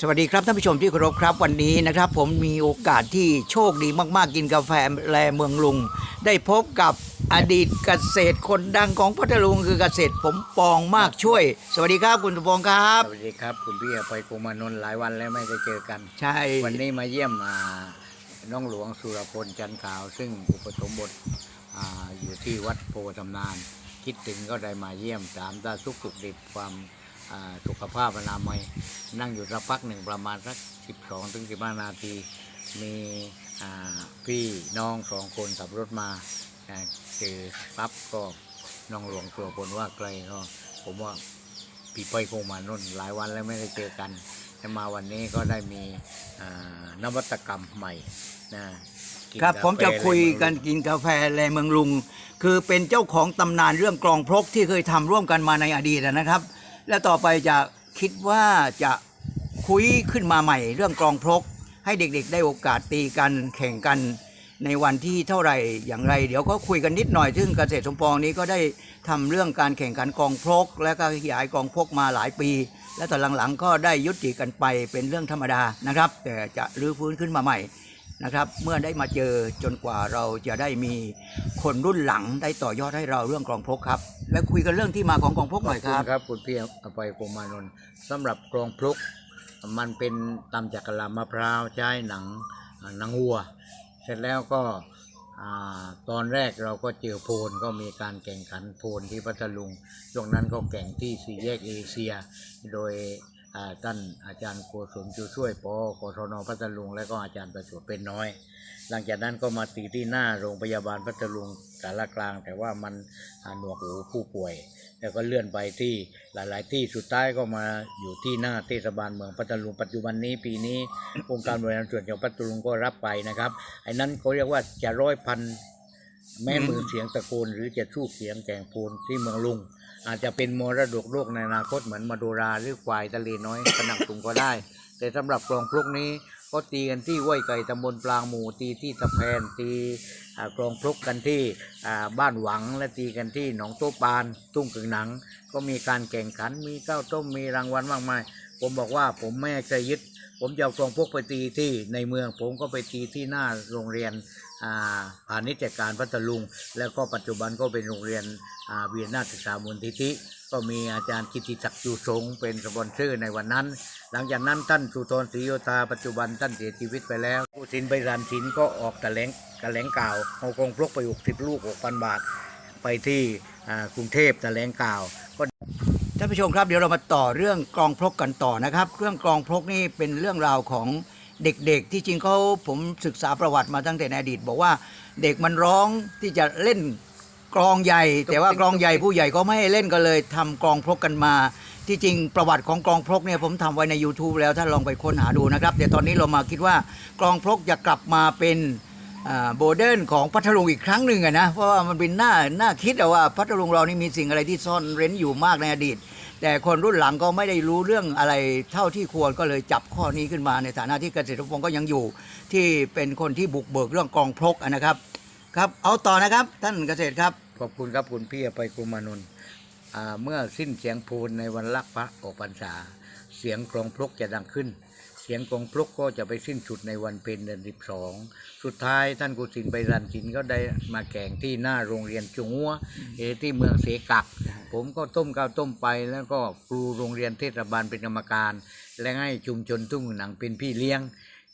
สวัสดีครับท่านผู้ชมที่เคารพครับวันนี้นะครับ ผมมีโอกาสที่โชคดีมากๆกินกาแฟแลเมืองลุง ได้พบกับอดีตเกษตรคนดังของพัทลุงคือเกษตรผมปองมากช่วย สวัสดีครับคุณสมปองครับ สวัสดีครับ คุณพี่อภัยโกมานนท์หลายวันแล้วไม่ได้เจอกัน ใช่ วันนี้มาเยี่ยมอ่าน้องหลวงสุรพลจันทร์ขาว ซึ่งอุปสมบทอาอยู่ที่วัดโพธำนาน คิดถึงก็ได้มาเยี่ยมถามตาสุขสุขดิบความ สุขภาพอนามัย นั่งอยู่สักพักหนึ่งประมาณสักสิบสองถึงสิบห้านาที มีอ่าพี่น้องสองคนขับรถมาอ่าเจอปั๊บก็น้องหลวงสุรพลว่าไกลก็ผมว่าพี่เป้ยคงมานนท์หลายวันแล้วไม่ได้เจอกันแต่มาวันนี้ก็ได้มีอ่านวัตกรรมใหม่นะกินครับกาแฟผมจะคุยเลยกันกินกาแฟแลเมืองลุง คือเป็นเจ้าของตำนานเรื่องกลองพรกที่เคยทำร่วมกันมาในอดีตนะครับ และต่อไปจะคิดว่าจะคุยขึ้นมาใหม่เรื่องกลองพกให้เด็กๆ ได้โอกาสตีกันแข่งกันในวันที่เท่าไหร่อย่างไร เดี๋ยวก็คุยกันนิดหน่อยซึ่งเกษตรสมปองนี้ก็ได้ทำเรื่องการแข่งขันกองพกและก็ขยายกองพกมาหลายปี และตอนหลังๆก็ได้ยุติกันไปเป็นเรื่องธรรมดานะครับ แต่จะรื้อฟื้นขึ้นมาใหม่ นะครับ เมื่อได้มาเจอจนกว่าเราจะได้มีคนรุ่นหลังได้ต่อยอดให้เราเรื่องกองพกครับ และคุยกันเรื่องที่มาของกองพกหน่อยครับครับคุณพี่อภัยคงมานนท์สำหรับกรองพลุกมันเป็นตำจากกะลามะพร้าวใช้หนังหนังวัว เสร็จแล้วก็ตอนแรกเราก็เจอโพลก็มีการแข่งขันโพลที่พัทลุงช่วงนั้นก็แข่งที่สี่แยกเอเชีย โดย ท่านอาจารย์โกศลจูช่วยปอกศนพัทลุงและก็อาจารย์ประจวบเป็นน้อย หลังจากนั้นก็มาตีที่หน้าโรงพยาบาลพัทลุงสารกลาง แต่ว่ามันหนวกหูผู้ป่วย แล้วก็เลื่อนไปที่หลาย ๆ ที่สุดท้ายก็มาอยู่ที่หน้าเทศบาลเมืองพัทลุงปัจจุบันนี้ปีนี้องค์การบริหารส่วนจังหวัดพัทลุงก็รับไปนะครับไอ้นั้นเขาเรียกว่าจะร้อยพัน แม่มือเสียงตะโกนหรือจะสู้เสียงแก่งพูนที่เมืองลุง อาจจะเป็นมรดกโลกในอนาคตเหมือนมาดูราหรือควายทะเลน้อยกระหนังตุงก็ได้ แต่สำหรับกลองพลุกนี้ก็ตีกันที่ห้วยไก่ตำบลปลางหมู่ตีที่ตะแพนตีกลองพลุกกันที่บ้านหวังและตีกันที่หนองโต๊ปาน ตุ้งกึ่งหนัง ก็มีการแข่งขันมีข้าวต้มมีรางวัลมากมาย ผมบอกว่าผมไม่เคยยึด ผมจะเอากลองพลุกไปตีที่ในเมือง ผมก็ไปตีที่หน้าโรงเรียน พาณิชยการพัทลุง แล้วก็ปัจจุบันก็เป็นโรงเรียนอาเวียนนาศึกษามูลทิธิ ก็มีอาจารย์กิติศักดิ์จูสงเป็นสปอนเซอร์ในวันนั้น หลังจากนั้นท่านสุธรศรีโยธาปัจจุบันท่านเสียชีวิตไปแล้วผู้สินไปรันสินก็ออกแถลงแถลงข่าวเอากองพลกไป60ลูก6,000บาท ไปที่อากรุงเทพแถลงข่าวก็ท่านผู้ชมครับเดี๋ยวเรามาต่อเรื่องกองพลกกันต่อนะครับ เรื่องกองพลกนี่เป็นเรื่องราวของ เด็กๆ ที่จริงเขาผมศึกษาประวัติมาตั้งแต่ในอดีต บอกว่าเด็กมันร้องที่จะเล่นกลองใหญ่ แต่ว่ากลองใหญ่ผู้ใหญ่ก็ไม่ให้เล่นก็เลยทำกลองพกกันมา ที่จริงประวัติของกลองพกเนี่ยผมทำไว้ใน YouTube แล้วถ้าลองไปค้นหาดูนะครับเดี๋ยวตอนนี้เรามาคิดว่ากลองพกจะกลับมาเป็นโบเดิร์นของพัทลุงอีกครั้งหนึ่งอะนะเพราะว่ามันเป็นหน้าหน้าคิดอะว่าพัทลุงเรานี่มีสิ่งอะไรที่ซ่อนเร้นอยู่มากในอดีต แต่คนรุ่นหลังก็ไม่ได้รู้เรื่องอะไรเท่าที่ควรก็เลยจับข้อนี้ขึ้นมา ในฐานะที่เกษตรพงศ์ก็ยังอยู่ ที่เป็นคนที่บุกเบิกเรื่องกองพลกนะครับ ครับเอาต่อนะครับท่านเกษตรครับ ขอบคุณครับคุณพี่อภัยกุมานนท์อ่าเมื่อสิ้นเสียงพูนในวันลักพระออกพรรษา เสียงกลองพลกจะดังขึ้น สียงกองพลกก็จะไปสิ้นสุดในวันเพ็ญเดือนสิบสองสุดท้ายท่านกุศินไปรันจินก็ได้มาแข่งที่หน้าโรงเรียนจงหัวเอที่เมืองเสกัก ผมก็ต้มข้าวต้มไปแล้วก็ครูโรงเรียนเทศบาลเป็นกรรมการ และให้ชุมชนทุ่งหนังเป็นพี่เลี้ยง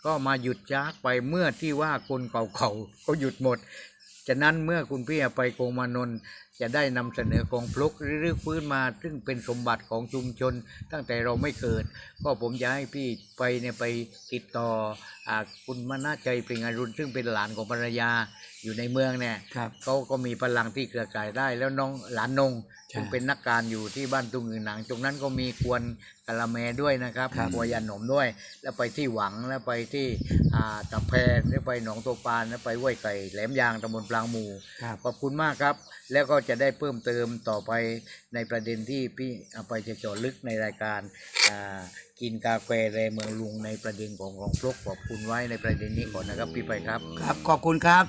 ก็มาหยุดจากไปเมื่อที่ว่าคนเก่าๆก็หยุดหมด ฉะนั้นเมื่อคุณพี่ไปโกมานนท์จะได้นำเสนอกองพลุกหรือฟื้นมา ซึ่งเป็นสมบัติของชุมชนตั้งแต่เราไม่เกิด ก็ผมจะให้พี่ไปเนี่ยไปติดต่อ คุณมนาชัยเปล่งอรุณซึ่งเป็นหลานของภรรยาอยู่ในเมืองเนี่ยครับเขาก็มีพลังที่เครือข่ายได้ แล้วน้องหลานนงใช่ซึ่งเป็นนักการอยู่ที่บ้านตุงอือหนังตรงนั้นก็มีกวนกะละแมด้วยนะครับครับกวนยาหนมด้วย แล้วไปที่หวังแล้วไปที่อ่าตะแพนแล้วไปหนองโตปานแล้วไปห้วยไก่แหลมยางตำบลปลางหมูครับขอบคุณมากครับ แล้วก็จะได้เพิ่มเติมต่อไปในประเด็นที่พี่เอาไปจะเจาะลึกในรายการอ่ากินกาแฟแรเมืองลุงในประเด็นของของพลกขอบคุณไว้ในประเด็นนี้ก่อนนะครับพี่ไปครับ ครับ ขอบคุณครับ